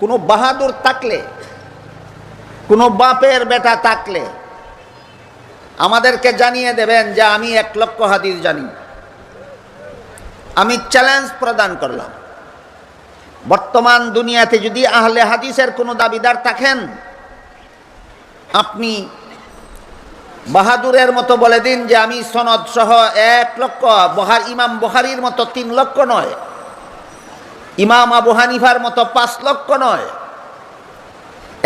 কোনো বাহাদুর থাকলে, কোনো বাপের বেটা থাকলে, আমাদেরকে জানিয়ে দেবেন যে আমি এক লক্ষ হাদিস জানি। আমি চ্যালেঞ্জ প্রদান করলাম। বর্তমান দুনিয়াতে যদি আহলে হাদিসের কোনো দাবিদার থাকেন, আপনি বাহাদুরের মতো বলে দিন যে আমি সনদ সহ এক লক্ষ, বহার, ইমাম বহারির মতো তিন লক্ষ নয়। ইমাম আবু হানিফার মতো পাঁচ লক্ষ নয়।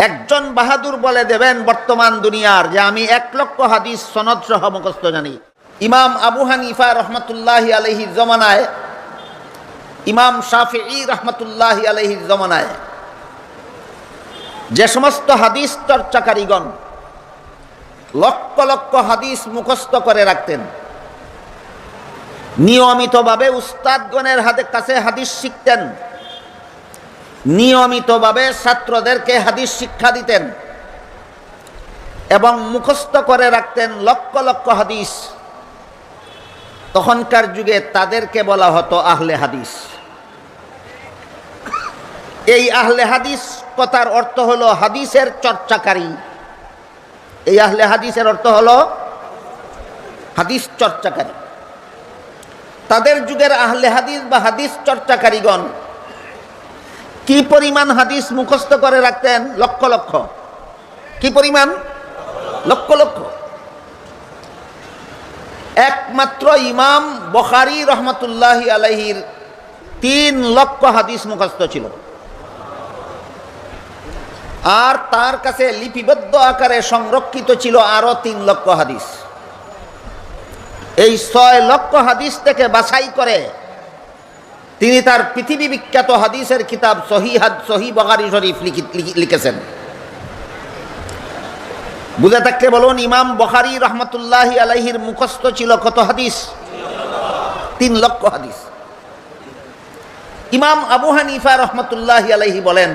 একজন বাহাদুর বলে দেবেন, বর্তমান দুনিয়ার, যে আমি এক লক্ষ হাদিস সনদ সহ মুখস্থ জানি। ইমাম আবু হানিফা রহমতুল্লাহ আলহির জমানায়, ইমাম শাফি রহমতুল্লাহ আলহির জমানায়, যে সমস্ত হাদিস চর্চাকারীগণ লক্ষ লক্ষ হাদিস মুখস্থ করে রাখতেন নিয়মিতভাবে উস্তাদগণের হাতে কাছে হাদিস শিখতেন। নিয়মিতভাবে ছাত্রদেরকে হাদিস শিক্ষা দিতেন এবং মুখস্থ করে রাখতেন লক্ষ লক্ষ হাদিস। তখনকার যুগে তাদেরকে বলা হতো আহলে হাদিস। এই আহলে হাদিস কথার অর্থ হলো হাদিসের চর্চাকারী। এই আহলে হাদিসের অর্থ হলো হাদিস চর্চাকারী। তাদের যুগের আহলে হাদিস বা হাদিস চর্চাকারীগণ কি পরিমাণ হাদিস মুখস্থ করে রাখতেন? লক্ষ লক্ষ। কি পরিমাণ? লক্ষ লক্ষ। একমাত্র ইমাম বখারি রহমতুল্লাহ আলহির তিন লক্ষ হাদিস মুখস্থ ছিল। আর তার কাছে লিপিবদ্ধ আকারে সংরক্ষিত ছিল আরও তিন লক্ষ হাদিস। এই ছয় লক্ষ হাদিস থেকে বাছাই করে তিনি তার পৃথিবী বিখ্যাত হাদিসের কিতাব সহি হাদ সহি বগারি শরীফ লিখেছেন। বুঝে থাকলে বলুন, ইমাম বখারি রহমতুল্লাহ আলাইহির মুখস্থ ছিল কত হাদিস? তিন লক্ষ হাদিস। ইমাম আবু হানিফা রহমতুল্লাহ আলাইহি বলেন,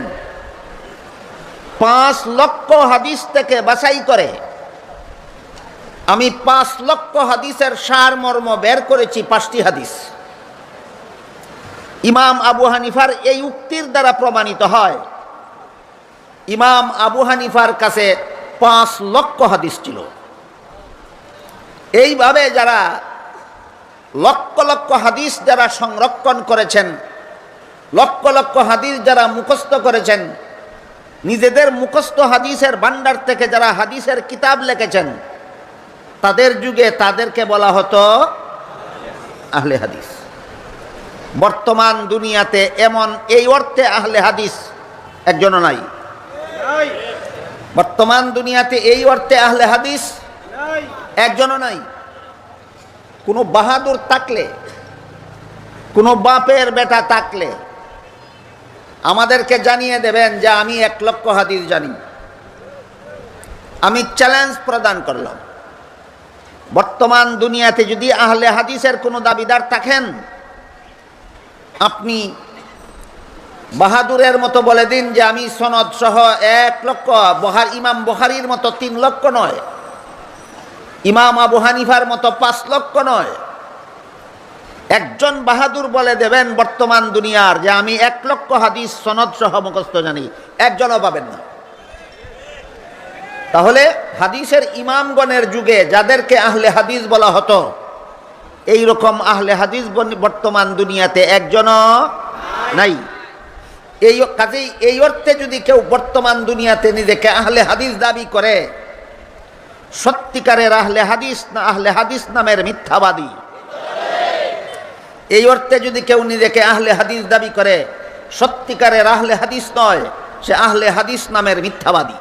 পাঁচ লক্ষ হাদিস থেকে বাছাই করে আমি পাঁচ লক্ষ হাদিসের সার মর্ম বের করেছি, পাঁচটি হাদিস। ইমাম আবু হানিফার এই উক্তির দ্বারা প্রমাণিত হয়, ইমাম আবু হানিফার কাছে পাঁচ লক্ষ হাদিস ছিল। এইভাবে যারা লক্ষ লক্ষ হাদিস যারা সংরক্ষণ করেছেন, লক্ষ লক্ষ হাদিস যারা মুখস্থ করেছেন, নিজেদের মুখস্থ হাদিসের ভান্ডার থেকে যারা হাদিসের কিতাব লিখেছেন তাদের যুগে তাদেরকে বলা হতো আহলে হাদিস। বর্তমান দুনিয়াতে এমন এই অর্থে আহলে হাদিস একজনও নাই। বর্তমান দুনিয়াতে এই অর্থে আহলে হাদিস একজনও নাই। কোনো বাহাদুর থাকলে, কোনো বাপের বেটা থাকলে আমাদেরকে জানিয়ে দেবেন যে আমি এক লক্ষ হাদিস জানি। আমি চ্যালেঞ্জ প্রদান করলাম। বর্তমান দুনিয়াতে যদি আহলে হাদিসের কোনো দাবিদার থাকেন, আপনি বাহাদুরের মতো বলে দিন যে আমি সনদ সহ এক লক্ষ, বহার, ইমাম বহারির মতো তিন লক্ষ নয়, ইমাম আবু হানিফার মতো পাঁচ লক্ষ নয়। একজন বাহাদুর বলে দেবেন বর্তমান দুনিয়ার যে আমি এক লক্ষ হাদিস সনদ সহ মুখস্থ জানি, একজনও পাবেন না। তাহলে হাদিসের ইমামগণের যুগে যাদেরকে আহলে হাদিস বলা হতো এই রকম আহলে হাদিস বর্তমান দুনিয়াতে একজনও নাই। এই কাজেই এই অর্থে যদি কেউ বর্তমান দুনিয়াতে নিজেকে আহলে হাদিস দাবি করে, সত্যিকারের আহলে হাদিস না আহলে হাদিস নামের মিথ্যাবাদী। এই অর্থে যদি কেউ নিজেকে আহলে হাদিস দাবি করে, সত্যিকারের আহলে হাদিস নয়, সে আহলে হাদিস নামের মিথ্যাবাদী।